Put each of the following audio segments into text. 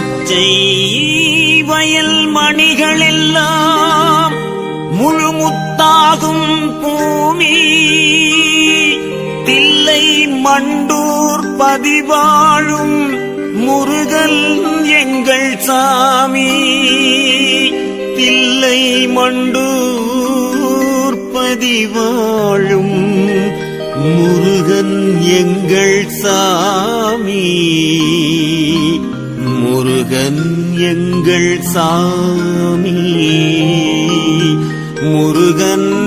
பச்சை வயல் மணிகளெல்லாம் முழுமுத்தாகும் பூமி. தில்லை மண்டூர் பதிவாழும் முருகல் எங்கள் சாமி. தில்லை மண்டூர் பதிவாழும் முருகன் எங்கள் சாமி. முருகன் எங்கள் சாமி. முருகன்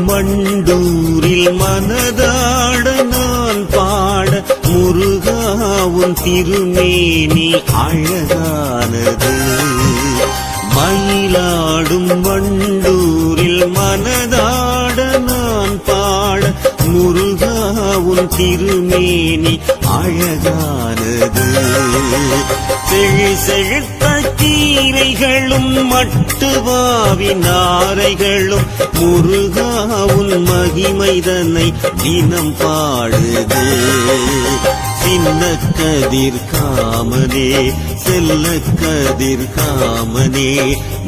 மண்டூரில் மனதாட நான் பாட முருகாவும் திருமேனி அழகானது. மயிலாடும் மண்டூரில் மனதாட நான் பாட முருகாவும் திருமேனி அழகான வந்தது செழி செழுத்த கீரைகளும் மட்டுவாவி நாரைகளும் முருகாவுன் மகிமைதனை தினம் பாடுது. சின்ன கதிர் காமனே செல்ல கதிர் காமனே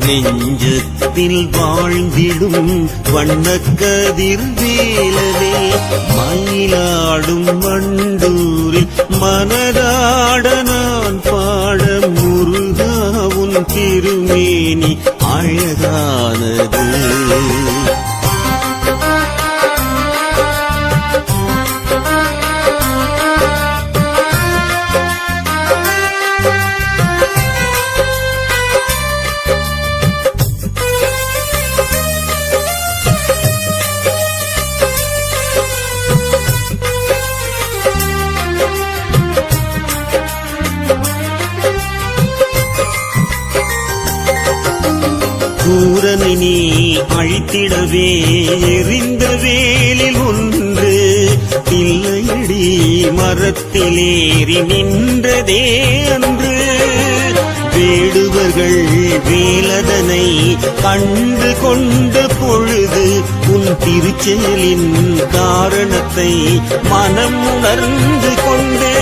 நெஞ்சத்தில் வாழ்ந்திடும் வண்ணக்கதிர் வேலனே மயிலாடும் மண்டூரில் மனத சூரனினி அழித்திடவே எரிந்த வேலில் ஒன்று தில்லையடி மரத்திலேறி நின்றதே அன்று. வேடுவர்கள் வேலதனை கண்டு கொண்டு பொழுது உன் திருச்செயலின் காரணத்தை மனம் உணர்ந்து கொண்டு.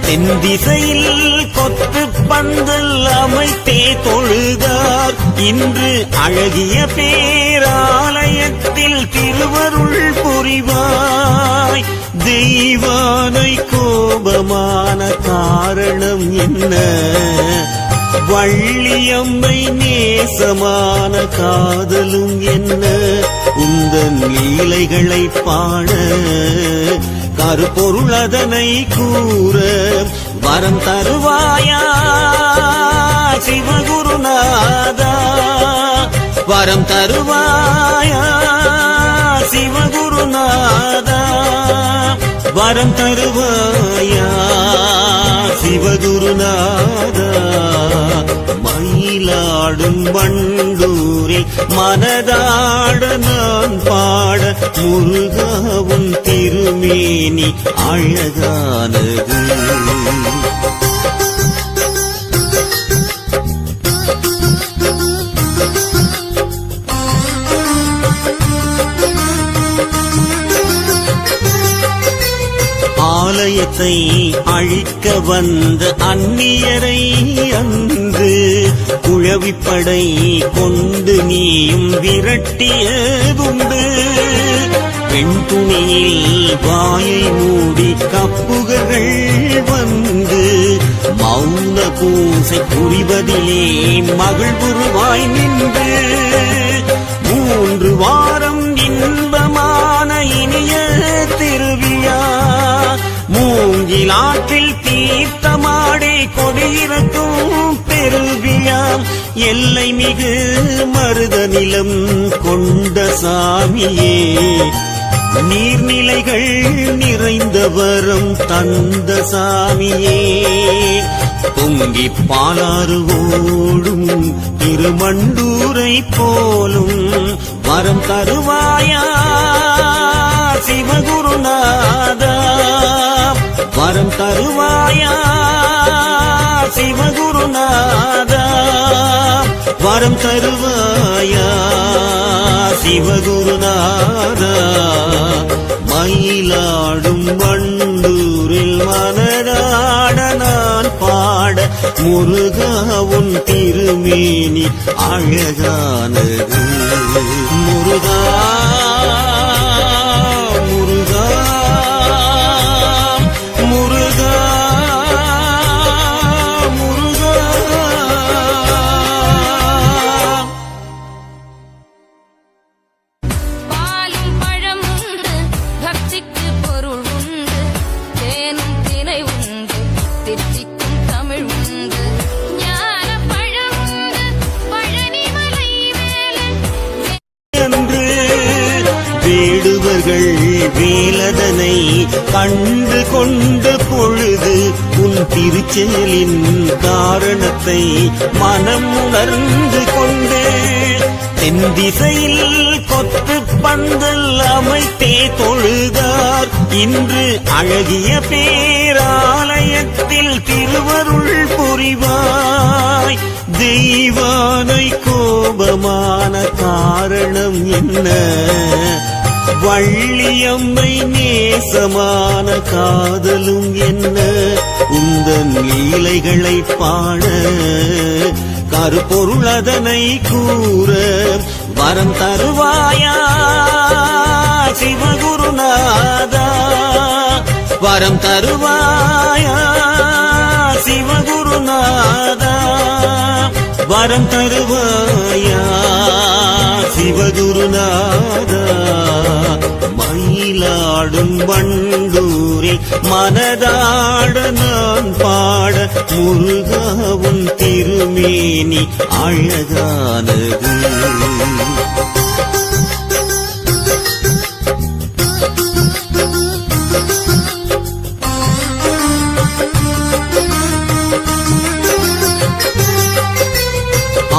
தென் திசையில் கொத்து பந்தல் அமைத்தே தொழுதார். இன்று அழகிய பேராலயத்தில் திருவருள் புரிவாய். தெய்வானை கோபமான காரணம் என்ன? வள்ளியம்மை நேசமான காதலும் என்ன? உந்தன் லீலைகளை பாட கருப்பொருள் அதனை கூற வரம் தருவாயா? சிவகுருநாதா வரம் தருவாயா? சிவகுருநாதா வரம் தருவாயா? சிவகுருநாதா. மயிலாடும் வண்டூரில் மனதாட நான் பாட முருகாவும் திருமேனி அழகானது. பாவத்தை அழிக்க வந்த அந்நியரை அன்று குழவிப்படை கொண்டு நீயும் விரட்டியதுண்டு. பெண் துணியில் வாயை மூடி கப்புகர்கள் வந்து மௌன பூசை புரிவதிலே மகள் குருவாய் நின்று. மூன்று வாரம் நாட்டில் தீர்த்தமாடே கொடியிறக்கும் பெருவிழா எல்லை மிகு மருத நிலம் கொண்ட சாமியே. நீர்நிலைகள் நிறைந்த வரம் தந்த சாமியே. பொங்கி பாலாறு ஓடும் திருமண்டூரை போலும் வரம் தருவாயா சிவகுருநாதா. வரம் தருவாயா? சிவகுருநாதா? வரம் தருவாயா? சிவகுருநாதா? மயிலாடும் வண்டூரில் மனதாட நான் பாட முருகாவும் திருமேனி அழகானது. முருகா வேலதனை கண்டு கொண்ட பொழுது உன் திருச்செயலின் காரணத்தை மனம் உணர்ந்து கொண்டே. தென் திசையில் கொத்து பந்தல் அமைத்தே தொழுதார். இன்று அழகிய பேராலயத்தில் திருவருள் புரிவாய். தெய்வானை கோபமான காரணம் என்ன? வள்ளியம்மை நேசமான காதலும் என்ன? உந்தன் லீலைகளை பாட கருப்பொருள் அதனை கூற வரம் தருவாயா? சிவகுருநாதா வரம் தருவாயா? சிவகுருநாதா வரம் தருவாயா? சிவகுருநாதா. மயிலாடும் வண்டூரில் மனதாட நான் பாட முருகாவும் திருமேனி அழகானது.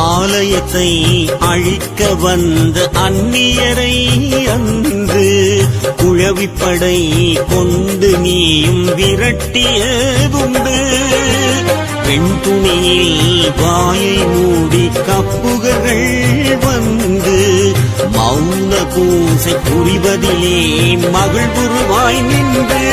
ஆலயத்தை அழிக்க வந்த அந்நியரை அன்று குழவிப்படை கொண்டு நீயும் விரட்டியதுண்டு. பெண் துணியில் வாயை மூடி கப்புகர்கள் வந்து மௌன பூசை புரிவதிலே மகள் குருவாய் நின்று.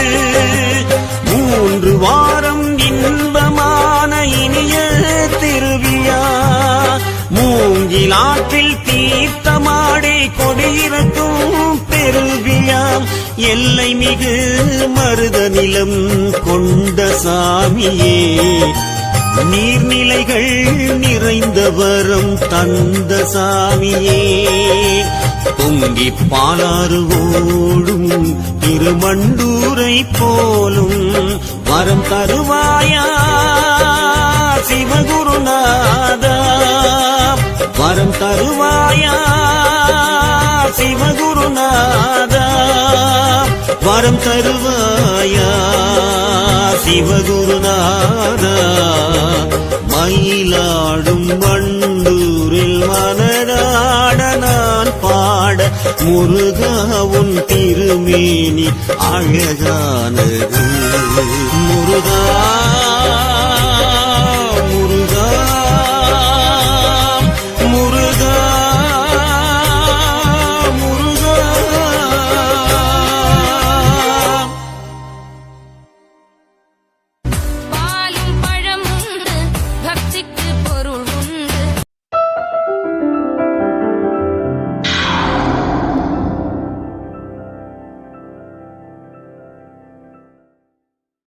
தீர்த்தமாடி கொடியிருக்கும் பெருவிழா எல்லை மிகு மருத நிலம் கொண்ட சாமியே. நீர்நிலைகள் நிறைந்த வரம் தந்த சாமியே. பொங்கி பாலாறு ஓடும் திருமண்டூரை போலும் வரம் தருவாயா? சிவகுருநாதா வரம் தருவாயா? சிவகுருநாதா வரம் தருவாயா? சிவகுருநாதா மயிலாடும் வண்டூரில் மனதாட நான் பாட முருகா உன் திருமேனி அழகானது. முருகா